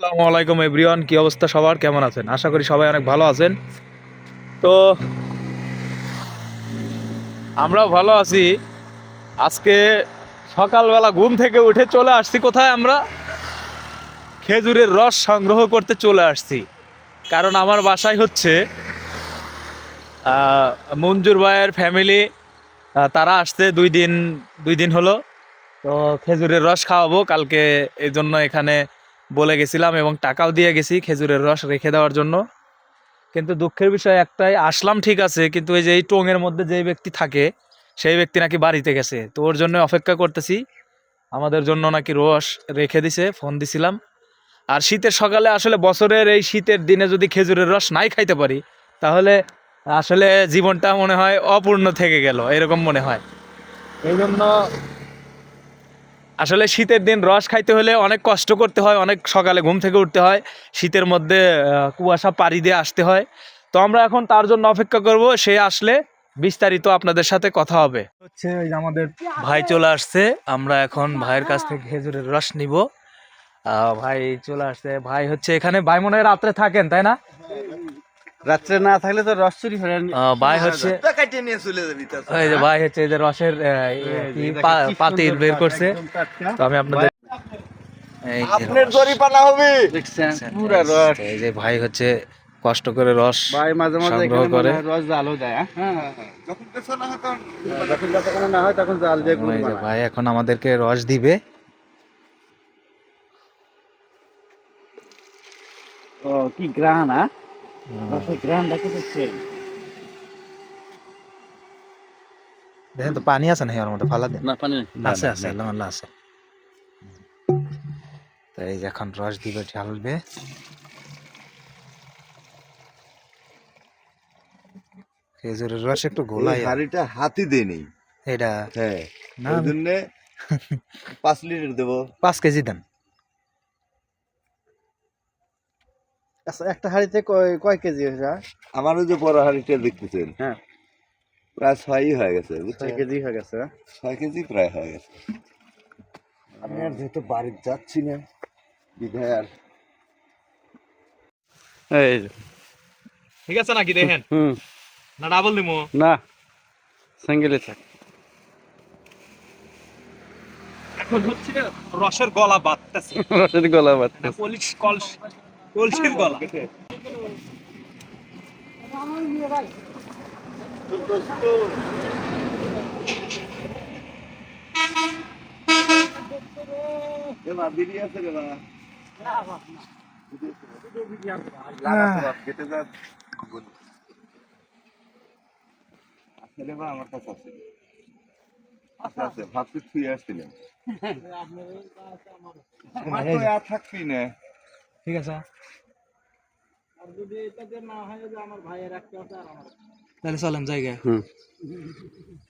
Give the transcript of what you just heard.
আসসালামু আলাইকুম এভরিওয়ান, কি অবস্থা সবার? কেমন আছেন? আশা করি সবাই অনেক ভালো আছেন। তো, আমরাও ভালো আছি। আজকে সকালবেলা ঘুম থেকে উঠে চলে আসছি কোথায় আমরা? খেজুরের রস সংগ্রহ করতে চলে আসছি। কারণ আমার বাসায় হচ্ছে মঞ্জুর ভাইয়ের ফ্যামিলি তারা আসছে দুই দিন দুই দিন হলো। তো খেজুরের রস খাওয়াবো কালকে এই জন্য এখানে বলে গেছিলাম এবং টাকাও দিয়ে গেছি খেজুরের রস রেখে দেওয়ার জন্য। কিন্তু দুঃখের বিষয় একটাই, আসলাম ঠিক আছে, কিন্তু এই যে এই টোঙের মধ্যে যেই ব্যক্তি থাকে, সেই ব্যক্তি নাকি বাড়িতে গেছে। তো ওর জন্য অপেক্ষা করতেছি। আমাদের জন্য নাকি রস রেখে দিছে, ফোন দিছিলাম। আর শীতের সকালে আসলে বছরের এই শীতের দিনে যদি খেজুরের রস নাই খাইতে পারি, তাহলে আসলে জীবনটা মনে হয় অপূর্ণ থেকে গেল, এরকম মনে হয়। এই জন্য আসলে শীতের দিন রস খাইতে হলে অনেক কষ্ট করতে হয় অনেক সকালে ঘুম থেকে উঠতে হয় শীতের মধ্যে কুয়াশা পাড়ি দিয়ে আসতে হয়। তো আমরা এখন তার জন্য অপেক্ষা করব সে আসলে বিস্তারিত আপনাদের সাথে কথা হবে। হচ্ছে ওই যে আমাদের ভাই চলে আসছে আমরা এখন ভাইয়ের কাছ থেকে খেজুরের রস নিব। ভাই চলে আসছে ভাই হচ্ছে এখানে ভাই মনে হয় রাত্রে থাকেন তাই না? রাত্রে না থাকলে তো রস চুরি করে ভাই হচ্ছে কাটিয়ে নিয়ে চলে যাবি এই যে ভাই হচ্ছে এই যে রসের বের করছে। তো আমি আপনাদের এই যে আপনার জরিপানা হবে। দেখছেন? পুরা রস। এই যে ভাই হচ্ছে কষ্ট করে রস ভাই মাঝে মাঝে সংগ্রহ করে। রস জালও দেয় হ্যাঁ? যখন পেছনে হয় তখন যখন না হয় তখন জাল দিয়ে ভাই এখন আমাদেরকে রস দিবে। ও কি গ্রান হ্যাঁ রসের গ্রান দেখে দেখছেন দেখেন তো পানি আছে না ওর মধ্যে? ফালা দেন। না পানি আছে আছে আল্লাহ আল্লাহ আছে। তো এই যে এখন রস দিবে ঢালবে খেজুরের রস একটু গোলাই হাড়িটা হাতি দেয় নেই। এটা? হ্যাঁ না জন্য পাঁচ লিটার দেবো। পাঁচ কেজি দেন। আচ্ছা একটা হাড়িতে কয় কয় কেজি হয়েছে? হ্যাঁ? আমার ওই যে বড় হাড়িটা দেখতেছেন? হ্যাঁ। প্রায় ছয়ই হয়ে গেছে ছয় কেজি হয়ে গেছে? ছয় কেজি প্রায় হয়ে গেছে। আমি আর যেহেতু বাড়িতে যাচ্ছি না বিধায় আর এই ঠিক আছে নাকি দেখেন? হুম। না ডাবল দিমু। না সিঙ্গেলে থাক। এখন হচ্ছে রসের গলা বাঁধতেছে। রসের গলা বাত কলিশ কলস। কলসির গলা এবার বিড়ি আছে রে বা কেটে যা আসলে বা আমার কাছে আছে। আছে আছে ভাবছি ছুঁয়ে আসছিলাম। আমার তো আর থাকবি না ঠিক আছে তাহলে চলেন জায়গায় হুম